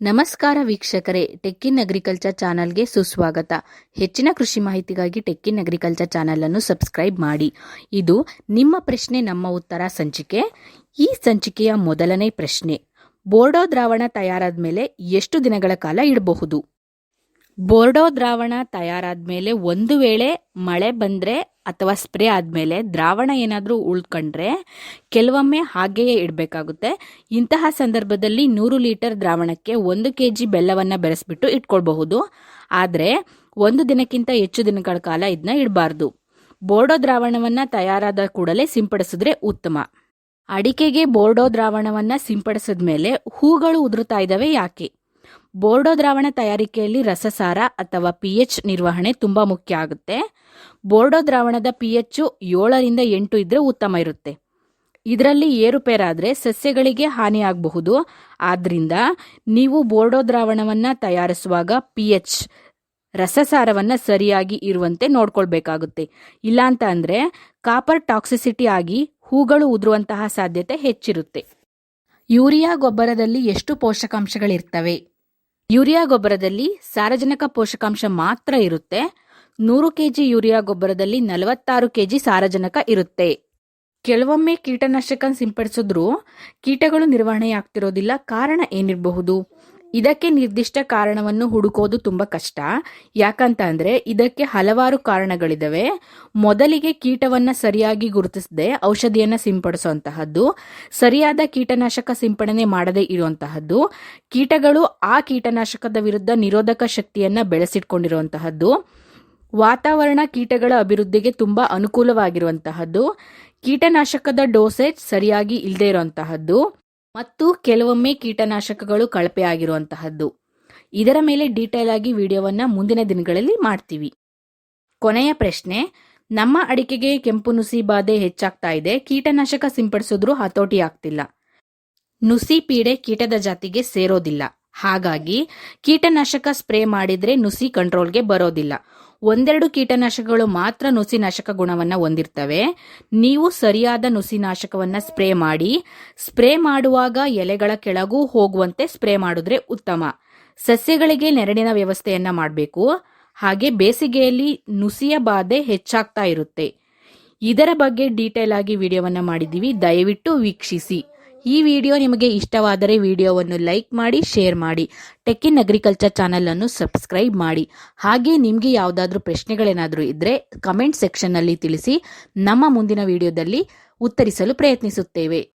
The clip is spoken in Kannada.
ನಮಸ್ಕಾರ ವೀಕ್ಷಕರೇ, ಟೆಕ್ಕಿನ್ ಅಗ್ರಿಕಲ್ಚರ್ ಚಾನಲ್ಗೆ ಸುಸ್ವಾಗತ. ಹೆಚ್ಚಿನ ಕೃಷಿ ಮಾಹಿತಿಗಾಗಿ ಟೆಕ್ಕಿನ್ ಅಗ್ರಿಕಲ್ಚರ್ ಚಾನಲ್ ಅನ್ನು ಸಬ್ಸ್ಕ್ರೈಬ್ ಮಾಡಿ. ಇದು ನಿಮ್ಮ ಪ್ರಶ್ನೆ, ನಮ್ಮ ಉತ್ತರ ಸಂಚಿಕೆ. ಈ ಸಂಚಿಕೆಯ ಮೊದಲನೇ ಪ್ರಶ್ನೆ, ಬೋರ್ಡೋ ದ್ರಾವಣ ತಯಾರಾದ ಮೇಲೆ ಎಷ್ಟು ದಿನಗಳ ಕಾಲ ಇಡಬಹುದು? ಬೋರ್ಡೋ ದ್ರಾವಣ ತಯಾರಾದ ಮೇಲೆ ಒಂದು ವೇಳೆ ಮಳೆ ಬಂದರೆ ಅಥವಾ ಸ್ಪ್ರೇ ಆದಮೇಲೆ ದ್ರಾವಣ ಏನಾದರೂ ಉಳ್ಕೊಂಡ್ರೆ ಕೆಲವೊಮ್ಮೆ ಹಾಗೆಯೇ ಇಡಬೇಕಾಗುತ್ತೆ. ಇಂತಹ ಸಂದರ್ಭದಲ್ಲಿ ನೂರು ಲೀಟರ್ ದ್ರಾವಣಕ್ಕೆ ಒಂದು ಕೆ ಜಿ ಬೆಲ್ಲವನ್ನು ಬೆರೆಸ್ಬಿಟ್ಟು ಇಟ್ಕೊಳ್ಬಹುದು. ಆದರೆ ಒಂದು ದಿನಕ್ಕಿಂತ ಹೆಚ್ಚು ದಿನಗಳ ಕಾಲ ಇದನ್ನ ಇಡಬಾರ್ದು. ಬೋರ್ಡೋ ದ್ರಾವಣವನ್ನು ತಯಾರಾದ ಕೂಡಲೇ ಸಿಂಪಡಿಸಿದ್ರೆ ಉತ್ತಮ. ಅಡಿಕೆಗೆ ಬೋರ್ಡೋ ದ್ರಾವಣವನ್ನು ಸಿಂಪಡಿಸಿದ ಮೇಲೆ ಹೂಗಳು ಉದುರುತ್ತಾ ಇದ್ದಾವೆ ಯಾಕೆ? ಬೋರ್ಡೋ ದ್ರಾವಣ ತಯಾರಿಕೆಯಲ್ಲಿ ರಸಸಾರ ಅಥವಾ ಪಿ ಎಚ್ ನಿರ್ವಹಣೆ ತುಂಬ ಮುಖ್ಯ ಆಗುತ್ತೆ. ಬೋರ್ಡೋ ದ್ರಾವಣದ ಪಿ ಎಚ್ ಏಳರಿಂದ ಎಂಟು ಇದ್ರೆ ಉತ್ತಮ ಇರುತ್ತೆ. ಇದರಲ್ಲಿ ಏರುಪೇರಾದರೆ ಸಸ್ಯಗಳಿಗೆ ಹಾನಿಯಾಗಬಹುದು ಆದ್ದರಿಂದ ನೀವು ಬೋರ್ಡೋ ದ್ರಾವಣವನ್ನು ತಯಾರಿಸುವಾಗ ಪಿ ಎಚ್ ರಸಸಾರವನ್ನು ಸರಿಯಾಗಿ ಇರುವಂತೆ ನೋಡ್ಕೊಳ್ಬೇಕಾಗುತ್ತೆ. ಇಲ್ಲಾಂತ ಅಂದರೆ ಕಾಪರ್ ಟಾಕ್ಸಿಸಿಟಿ ಆಗಿ ಹೂಗಳು ಉದುರುವಂತಹ ಸಾಧ್ಯತೆ ಹೆಚ್ಚಿರುತ್ತೆ. ಯೂರಿಯಾ ಗೊಬ್ಬರದಲ್ಲಿ ಎಷ್ಟು ಪೋಷಕಾಂಶಗಳಿರ್ತವೆ? ಯೂರಿಯಾ ಗೊಬ್ಬರದಲ್ಲಿ ಸಾರಜನಕ ಪೋಷಕಾಂಶ ಮಾತ್ರ ಇರುತ್ತೆ. ನೂರು ಕೆಜಿ ಯೂರಿಯಾ ಗೊಬ್ಬರದಲ್ಲಿ ನಲವತ್ತಾರು ಕೆಜಿ ಸಾರಜನಕ ಇರುತ್ತೆ. ಕೆಲವೊಮ್ಮೆ ಕೀಟನಾಶಕ ಸಿಂಪಡಿಸಿದ್ರೂ ಕೀಟಗಳು ನಿರ್ವಹಣೆ ಆಗ್ತಿರೋದಿಲ್ಲ ಕಾರಣ ಏನಿರಬಹುದು? ಇದಕ್ಕೆ ನಿರ್ದಿಷ್ಟ ಕಾರಣವನ್ನು ಹುಡುಕೋದು ತುಂಬ ಕಷ್ಟ. ಯಾಕಂತ ಅಂದರೆ ಇದಕ್ಕೆ ಹಲವಾರು ಕಾರಣಗಳಿದವೆ. ಮೊದಲಿಗೆ ಕೀಟವನ್ನು ಸರಿಯಾಗಿ ಗುರುತಿಸದೆ ಔಷಧಿಯನ್ನು ಸಿಂಪಡಿಸುವಂತಹದ್ದು, ಸರಿಯಾದ ಕೀಟನಾಶಕ ಸಿಂಪಡಣೆ ಮಾಡದೇ ಇರುವಂತಹದ್ದು, ಕೀಟಗಳು ಆ ಕೀಟನಾಶಕದ ವಿರುದ್ಧ ನಿರೋಧಕ ಶಕ್ತಿಯನ್ನು ಬೆಳೆಸಿಟ್ಕೊಂಡಿರುವಂತಹದ್ದು, ವಾತಾವರಣ ಕೀಟಗಳ ಅಭಿವೃದ್ಧಿಗೆ ತುಂಬ ಅನುಕೂಲವಾಗಿರುವಂತಹದ್ದು, ಕೀಟನಾಶಕದ ಡೋಸೇಜ್ ಸರಿಯಾಗಿ ಇಲ್ಲದೇ ಇರುವಂತಹದ್ದು ಮತ್ತು ಕೆಲವೊಮ್ಮೆ ಕೀಟನಾಶಕಗಳು ಕಳಪೆ ಆಗಿರುವಂತಹದ್ದು. ಇದರ ಮೇಲೆ ಡೀಟೇಲ್ ಆಗಿ ವಿಡಿಯೋವನ್ನ ಮುಂದಿನ ದಿನಗಳಲ್ಲಿ ಮಾಡ್ತೀವಿ. ಕೊನೆಯ ಪ್ರಶ್ನೆ, ನಮ್ಮ ಅಡಿಕೆಗೆ ಕೆಂಪು ನುಸಿ ಬಾಧೆ ಹೆಚ್ಚಾಗ್ತಾ ಇದೆ, ಕೀಟನಾಶಕ ಸಿಂಪಡಿಸಿದ್ರು ಹತೋಟಿ ಆಗ್ತಿಲ್ಲ. ನುಸಿ ಪೀಡೆ ಕೀಟದ ಜಾತಿಗೆ ಸೇರೋದಿಲ್ಲ. ಹಾಗಾಗಿ, ಕೀಟನಾಶಕ ಸ್ಪ್ರೇ ಮಾಡಿದ್ರೆ ನುಸಿ ಕಂಟ್ರೋಲ್ಗೆ ಬರೋದಿಲ್ಲ. ಒಂದೆರಡು ಕೀಟನಾಶಕಗಳು ಮಾತ್ರ ನುಸಿನಾಶಕ ಗುಣವನ್ನ ಹೊಂದಿರ್ತವೆ. ನೀವು ಸರಿಯಾದ ನುಸಿನಾಶಕವನ್ನು ಸ್ಪ್ರೇ ಮಾಡಿ, ಸ್ಪ್ರೇ ಮಾಡುವಾಗ ಎಲೆಗಳ ಕೆಳಗೂ ಹೋಗುವಂತೆ ಸ್ಪ್ರೇ ಮಾಡಿದ್ರೆ ಉತ್ತಮ. ಸಸ್ಯಗಳಿಗೆ ನೆರಳಿನ ವ್ಯವಸ್ಥೆಯನ್ನ ಮಾಡಬೇಕು. ಹಾಗೆ ಬೇಸಿಗೆಯಲ್ಲಿ ನುಸಿಯ ಬಾಧೆ ಹೆಚ್ಚಾಗ್ತಾ ಇರುತ್ತೆ. ಇದರ ಬಗ್ಗೆ ಡೀಟೇಲ್ ಆಗಿ ವಿಡಿಯೋವನ್ನ ಮಾಡಿದ್ದೀವಿ. ದಯವಿಟ್ಟು ವೀಕ್ಷಿಸಿ. ಈ ವಿಡಿಯೋ ನಿಮಗೆ ಇಷ್ಟವಾದರೆ ವಿಡಿಯೋವನ್ನು ಲೈಕ್ ಮಾಡಿ, ಶೇರ್ ಮಾಡಿ. ಟೆಕ್ಕಿನ್ ಅಗ್ರಿಕಲ್ಚರ್ ಚಾನಲನ್ನು ಸಬ್ಸ್ಕ್ರೈಬ್ ಮಾಡಿ. ಹಾಗೆ ನಿಮಗೆ ಯಾವುದಾದ್ರೂ ಪ್ರಶ್ನೆಗಳೇನಾದರೂ ಇದ್ದರೆ ಕಮೆಂಟ್ ಸೆಕ್ಷನ್ನಲ್ಲಿ ತಿಳಿಸಿ. ನಮ್ಮ ಮುಂದಿನ ವಿಡಿಯೋದಲ್ಲಿ ಉತ್ತರಿಸಲು ಪ್ರಯತ್ನಿಸುತ್ತೇವೆ.